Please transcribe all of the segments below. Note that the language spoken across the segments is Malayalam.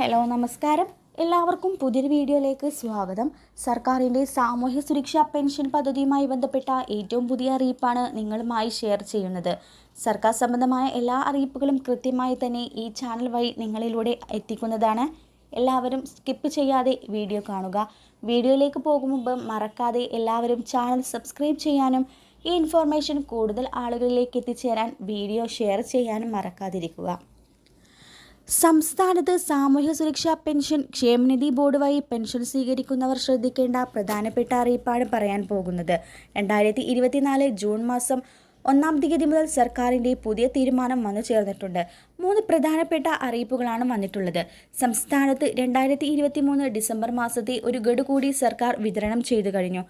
ഹലോ നമസ്കാരം. എല്ലാവർക്കും പുതിയൊരു വീഡിയോയിലേക്ക് സ്വാഗതം. സർക്കാരിന്റെ സാമൂഹ്യ സുരക്ഷാ പെൻഷൻ പദ്ധതിയുമായി ബന്ധപ്പെട്ട ഏറ്റവും പുതിയ അറിയിപ്പാണ് നിങ്ങളുമായി ഷെയർ ചെയ്യുന്നത്. സർക്കാർ സംബന്ധമായ എല്ലാ അറിയിപ്പുകളും കൃത്യമായി തന്നെ ഈ ചാനൽ വഴി നിങ്ങളിലൂടെ എത്തിക്കുന്നതാണ്. എല്ലാവരും സ്കിപ്പ് ചെയ്യാതെ വീഡിയോ കാണുക. വീഡിയോയിലേക്ക് പോകും മുമ്പ് മറക്കാതെ എല്ലാവരും ചാനൽ സബ്സ്ക്രൈബ് ചെയ്യാനും ഈ ഇൻഫോർമേഷൻ കൂടുതൽ ആളുകളിലേക്ക് എത്തിച്ചേരാൻ വീഡിയോ ഷെയർ ചെയ്യാനും മറക്കാതിരിക്കുക. സംസ്ഥാനത്ത് സാമൂഹ്യ സുരക്ഷാ പെൻഷൻ ക്ഷേമനിധി ബോർഡ് വഴി പെൻഷൻ സ്വീകരിക്കുന്നവർ ശ്രദ്ധിക്കേണ്ട പ്രധാനപ്പെട്ട അറിയിപ്പാണ് പറയാൻ പോകുന്നത്. രണ്ടായിരത്തി ഇരുപത്തിനാല് ജൂൺ മാസം ഒന്നാം തീയതി മുതൽ സർക്കാരിന്റെ പുതിയ തീരുമാനം വന്നു ചേർന്നിട്ടുണ്ട്. മൂന്ന് പ്രധാനപ്പെട്ട അറിയിപ്പുകളാണ് വന്നിട്ടുള്ളത്. സംസ്ഥാനത്ത് രണ്ടായിരത്തി ഇരുപത്തി മൂന്ന് ഡിസംബർ മാസത്തെ ഒരു ഗഡു കൂടി സർക്കാർ വിതരണം ചെയ്തു കഴിഞ്ഞു.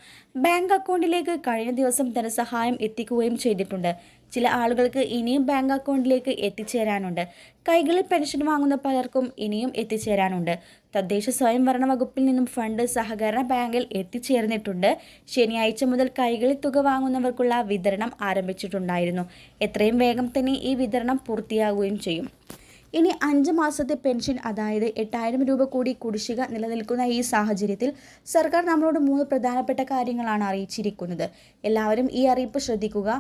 ബാങ്ക് അക്കൗണ്ടിലേക്ക് കഴിഞ്ഞ ദിവസം ധനസഹായം എത്തിക്കുകയും ചെയ്തിട്ടുണ്ട്. ചില ആളുകൾക്ക് ഇനിയും ബാങ്ക് അക്കൗണ്ടിലേക്ക് എത്തിച്ചേരാനുണ്ട്. കൈകളിൽ പെൻഷൻ വാങ്ങുന്ന പലർക്കും ഇനിയും എത്തിച്ചേരാനുണ്ട്. തദ്ദേശ സ്വയംഭരണ വകുപ്പിൽ നിന്നും ഫണ്ട് സഹകരണ ബാങ്കിൽ എത്തിച്ചേർന്നിട്ടുണ്ട്. ശനിയാഴ്ച മുതൽ കൈകളിൽ തുക വാങ്ങുന്നവർക്കുള്ള വിതരണം ആരംഭിച്ചിട്ടുണ്ടായിരുന്നു. എത്രയും വേഗം തന്നെ ഈ വിതരണം പൂർത്തിയാകുകയും ചെയ്യും. ഇനി അഞ്ച് മാസത്തെ പെൻഷൻ അതായത് എട്ടായിരം രൂപ കൂടി കുടിശ്ശിക നിലനിൽക്കുന്ന ഈ സാഹചര്യത്തിൽ സർക്കാർ നമ്മളോട് മൂന്ന് പ്രധാനപ്പെട്ട കാര്യങ്ങളാണ് അറിയിച്ചിരിക്കുന്നത്. എല്ലാവരും ഈ അറിയിപ്പ് ശ്രദ്ധിക്കുക.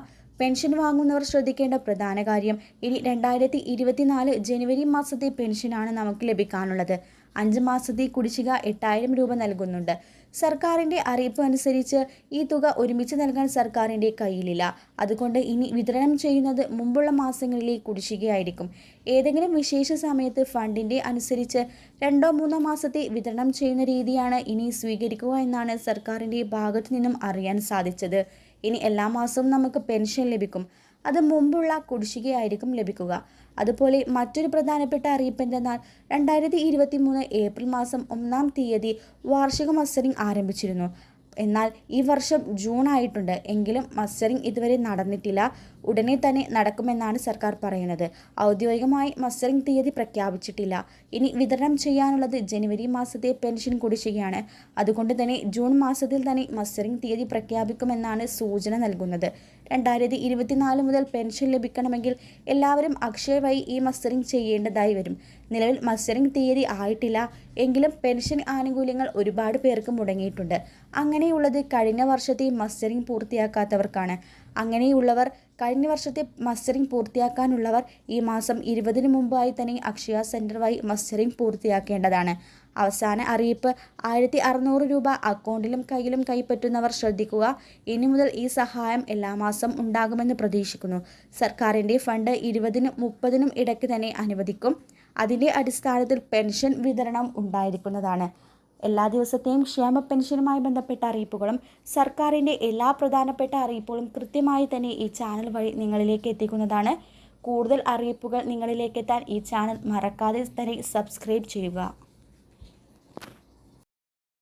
പെൻഷൻ വാങ്ങുന്നവർ ശ്രദ്ധിക്കേണ്ട പ്രധാന കാര്യം ഇനി രണ്ടായിരത്തി ഇരുപത്തിനാല് ജനുവരി മാസത്തെ പെൻഷനാണ് നമുക്ക് ലഭിക്കാനുള്ളത്. അഞ്ച് മാസത്തെ കുടിശ്ശിക എട്ടായിരം രൂപ നൽകുന്നുണ്ട്. സർക്കാരിന്റെ അറിയിപ്പ് അനുസരിച്ച് ഈ തുക ഒരുമിച്ച് നൽകാൻ സർക്കാരിന്റെ കയ്യിലില്ല. അതുകൊണ്ട് ഇനി വിതരണം ചെയ്യുന്നത് മുമ്പുള്ള മാസങ്ങളിലെ കുടിശ്ശികയായിരിക്കും. ഏതെങ്കിലും വിശേഷ സമയത്ത് ഫണ്ടിന്റെ അനുസരിച്ച് രണ്ടോ മൂന്നോ മാസത്തെ വിതരണം ചെയ്യുന്ന രീതിയാണ് ഇനി സ്വീകരിക്കുക എന്നാണ് സർക്കാരിന്റെ ഭാഗത്തു നിന്നും അറിയാൻ സാധിച്ചത്. ഇനി എല്ലാ മാസവും നമുക്ക് പെൻഷൻ ലഭിക്കും. അത് മുമ്പുള്ള കുടിശ്ശികയായിരിക്കും ലഭിക്കുക. അതുപോലെ മറ്റൊരു പ്രധാനപ്പെട്ട അറിയിപ്പ് എന്തെന്നാൽ രണ്ടായിരത്തി ഇരുപത്തി മൂന്ന് ഏപ്രിൽ മാസം ഒന്നാം തീയതി വാർഷിക മത്സരം ആരംഭിച്ചിരുന്നു. എന്നാൽ ഈ വർഷം ജൂൺ ആയിട്ടുണ്ട്. എങ്കിലും മത്സരം ഇതുവരെ നടന്നിട്ടില്ല. ഉടനെ തന്നെ നടക്കുമെന്നാണ് സർക്കാർ പറയുന്നത്. ഔദ്യോഗികമായി മസ്റ്ററിംഗ് തീയതി പ്രഖ്യാപിച്ചിട്ടില്ല. ഇനി വിതരണം ചെയ്യാനുള്ളത് ജനുവരി മാസത്തെ പെൻഷൻ കുടിശ്ശികയാണ്. അതുകൊണ്ട് തന്നെ ജൂൺ മാസത്തിൽ തന്നെ മസ്റ്ററിംഗ് തീയതി പ്രഖ്യാപിക്കുമെന്നാണ് സൂചന നൽകുന്നത്. രണ്ടായിരത്തി ഇരുപത്തിനാല് മുതൽ പെൻഷൻ ലഭിക്കണമെങ്കിൽ എല്ലാവരും അക്ഷയ വഴി ഈ മസ്റ്ററിംഗ് ചെയ്യേണ്ടതായി വരും. നിലവിൽ മസ്റ്ററിംഗ് തീയതി ആയിട്ടില്ല. എങ്കിലും പെൻഷൻ ആനുകൂല്യങ്ങൾ ഒരുപാട് പേർക്ക് മുടങ്ങിയിട്ടുണ്ട്. അങ്ങനെയുള്ളത് കഴിഞ്ഞ വർഷത്തെ മസ്റ്ററിംഗ് പൂർത്തിയാക്കാത്തവർക്കാണ്. അങ്ങനെയുള്ളവർ കഴിഞ്ഞ വർഷത്തെ മസ്റ്ററിംഗ് പൂർത്തിയാക്കാനുള്ളവർ ഈ മാസം ഇരുപതിന് മുമ്പായി തന്നെ അക്ഷയ സെന്റർ വഴി മസ്റ്ററിംഗ് പൂർത്തിയാക്കേണ്ടതാണ്. അവസാന അറിയിപ്പ് ആയിരത്തി അറുന്നൂറ് രൂപ അക്കൗണ്ടിലും കയ്യിലും കൈപ്പറ്റുന്നവർ ശ്രദ്ധിക്കുക. ഇനി മുതൽ ഈ സഹായം എല്ലാ മാസം ഉണ്ടാകുമെന്ന് പ്രതീക്ഷിക്കുന്നു. സർക്കാരിന്റെ ഫണ്ട് ഇരുപതിനും മുപ്പതിനും ഇടയ്ക്ക് തന്നെ അനുവദിക്കും. അതിന്റെ അടിസ്ഥാനത്തിൽ പെൻഷൻ വിതരണം ഉണ്ടായിരിക്കുന്നതാണ്. എല്ലാ ദിവസത്തെയും ക്ഷേമ പെൻഷനുമായി ബന്ധപ്പെട്ട അറിയിപ്പുകളും സർക്കാരിന്റെ എല്ലാ പ്രധാനപ്പെട്ട അറിയിപ്പുകളും കൃത്യമായി തന്നെ ഈ ചാനൽ വഴി നിങ്ങളിലേക്ക് എത്തിക്കുന്നതാണ്. കൂടുതൽ അറിയിപ്പുകൾ നിങ്ങളിലേക്ക് എത്താൻ ഈ ചാനൽ മറക്കാതെ തന്നെ സബ്സ്ക്രൈബ് ചെയ്യുക.